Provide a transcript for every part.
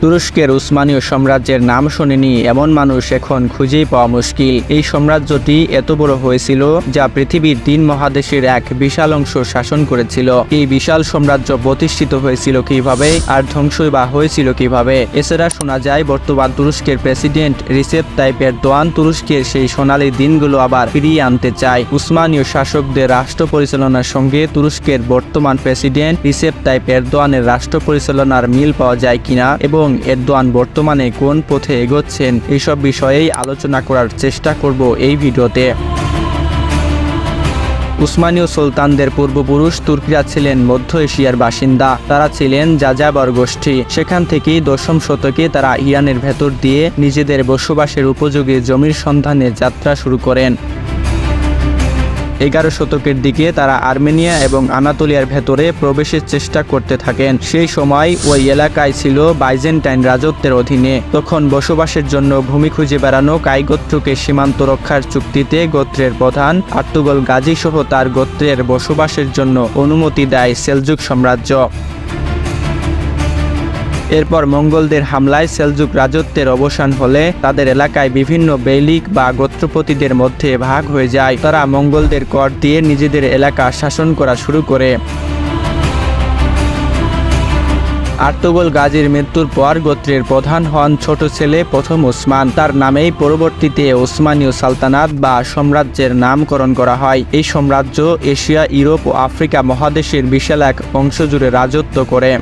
তুরস্কের উসমানীয় সাম্রাজ্যের নাম শোনেনি এমন মানুষ এখন খুঁজেই পাওয়া মুশকিল। এই সাম্রাজ্যটি এত বড় হয়েছিল যা পৃথিবীর তিন মহাদেশের এক বিশাল অংশ শাসন করেছিল। এই বিশাল সাম্রাজ্য প্রতিষ্ঠিত হয়েছিল কীভাবে আর ধ্বংসই বা হয়েছিল কীভাবে? এছাড়া শোনা যায়, বর্তমান তুরস্কের প্রেসিডেন্ট রিসেপ তাইপের দোয়ান তুরস্কের সেই সোনালী দিনগুলো আবার ফিরিয়ে আনতে চায়। উসমানীয় শাসকদের রাষ্ট্র পরিচালনার সঙ্গে তুরস্কের বর্তমান প্রেসিডেন্ট রিসেপ তাইপ এরদোয়ানের রাষ্ট্র পরিচালনার মিল পাওয়া যায় কিনা এবং এরদোয়ান বর্তমানে কোন পথে এগোচ্ছেন এইসব বিষয়েই আলোচনা করার চেষ্টা করব এই ভিডিওতে। উসমানীয় সুলতানদের পূর্বপুরুষ তুর্কিরা ছিলেন মধ্য এশিয়ার বাসিন্দা। তারা ছিলেন যাযাবর গোষ্ঠী। সেখান থেকেই দশম শতকে তারা ইরানের ভেতর দিয়ে নিজেদের বসবাসের উপযোগী জমির সন্ধানে যাত্রা শুরু করেন। এগারো শতকের দিকে তারা আর্মেনিয়া এবং আনাতোলিয়ার ভেতরে প্রবেশের চেষ্টা করতে থাকেন। সেই সময় ওই এলাকায় ছিল বাইজেন্টাইন রাজত্বের অধীনে। তখন বসবাসের জন্য ভূমি খুঁজে বেড়ানো কাইগোত্রকে সীমান্ত রক্ষার চুক্তিতে গোত্রের প্রধান আর্তুগল গাজী সহ তার গোত্রের বসবাসের জন্য অনুমতি দেয় সেলজুক সাম্রাজ্য। এরপর মঙ্গলদের হামলায় সেলজুক রাজত্বের অবসান হলে তাদের এলাকায় বিভিন্ন বেলিক বা গোত্রপতিদের মধ্যে ভাগ হয়ে যায়। তারা মঙ্গলদের কর দিয়ে নিজেদের এলাকা শাসন করা শুরু করে। আর্তুগল গাজীর মৃত্যুর পর গোত্রের প্রধান হন ছোট ছেলে প্রথম ওসমান। তার নামেই পরবর্তীতে ওসমানীয় সালতানাত বা সাম্রাজ্যের নামকরণ করা হয়। এই সাম্রাজ্য এশিয়া, ইউরোপ ও আফ্রিকা মহাদেশের বিশাল এক অংশ জুড়ে রাজত্ব করে।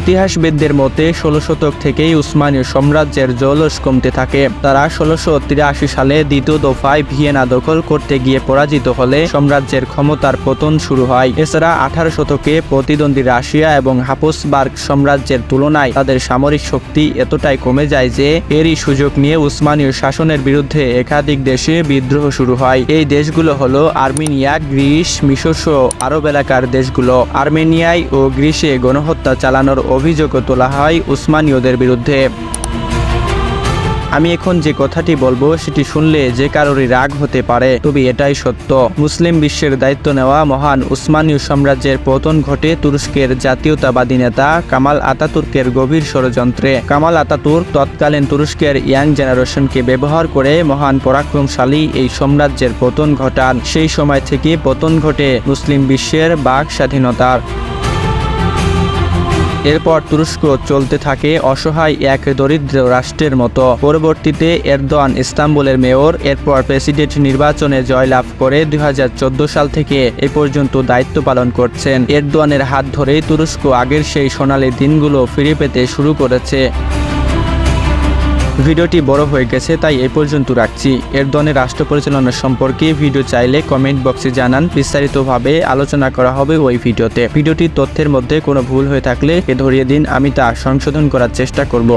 ইতিহাসবিদদের মতে, ষোলো শতক থেকেই উসমানীয় সাম্রাজ্যের জলস কমতে থাকে। তারা ষোলোশো তিরাশি সালে দ্বিতীয় দফায় ভিয়েনা দখল করতে গিয়ে পরাজিত হলে সাম্রাজ্যের ক্ষমতার পতন শুরু হয়। এছাড়া আঠারো শতকে প্রতিদ্বন্দ্বী রাশিয়া এবং হাপুসবার্গ সাম্রাজ্যের তুলনায় তাদের সামরিক শক্তি এতটাই কমে যায় যে, এরই সুযোগ নিয়ে উসমানীয় শাসনের বিরুদ্ধে একাধিক দেশে বিদ্রোহ শুরু হয়। এই দেশগুলো হলো আর্মেনিয়া, গ্রিস মিশর সহ আরব এলাকার দেশগুলো। আর্মেনিয়ায় ও গ্রিসে গণহত্যা চালানোর অভিযোগও তোলা হয় উসমানীয়দের বিরুদ্ধে। আমি এখন যে কথাটি বলব, সেটি শুনলে যে কারোরই রাগ হতে পারে, তবে এটাই সত্য। মুসলিম বিশ্বের দায়িত্ব নেওয়া মহান উসমানীয় সাম্রাজ্যের পতন ঘটে তুরস্কের জাতীয়তাবাদী নেতা কামাল আতাতুর্কের গভীর ষড়যন্ত্রে। কামাল আতাতুর্ক তৎকালীন তুরস্কের ইয়াং জেনারেশনকে ব্যবহার করে মহান পরাক্রমশালী এই সাম্রাজ্যের পতন ঘটান। সেই সময় থেকে পতন ঘটে মুসলিম বিশ্বের বাক স্বাধীনতার। এরপর তুরস্ক চলতে থাকে অসহায় এক দরিদ্র রাষ্ট্রের মতো। পরবর্তীতে এরদোয়ান ইস্তাম্বুলের মেয়র, এরপর প্রেসিডেন্ট নির্বাচনে জয়লাভ করে দু হাজার চোদ্দ সাল থেকে এ পর্যন্ত দায়িত্ব পালন করছেন। এরদোয়ানের হাত ধরেই তুরস্ক আগের সেই সোনালী দিনগুলো ফিরে পেতে শুরু করেছে। ভিডিওটি বড় হয়ে গেছে, তাই এ পর্যন্ত রাখছি। এর দনে রাষ্ট্র পরিচালনা সম্পর্কে ভিডিও চাইলে কমেন্ট বক্সে জানান। বিস্তারিতভাবে আলোচনা করা হবে ওই ভিডিওতে। ভিডিওটির তথ্যের মধ্যে কোনো ভুল হয়ে থাকলে এ ধরিয়ে দিন, আমি তা সংশোধন করার চেষ্টা করব।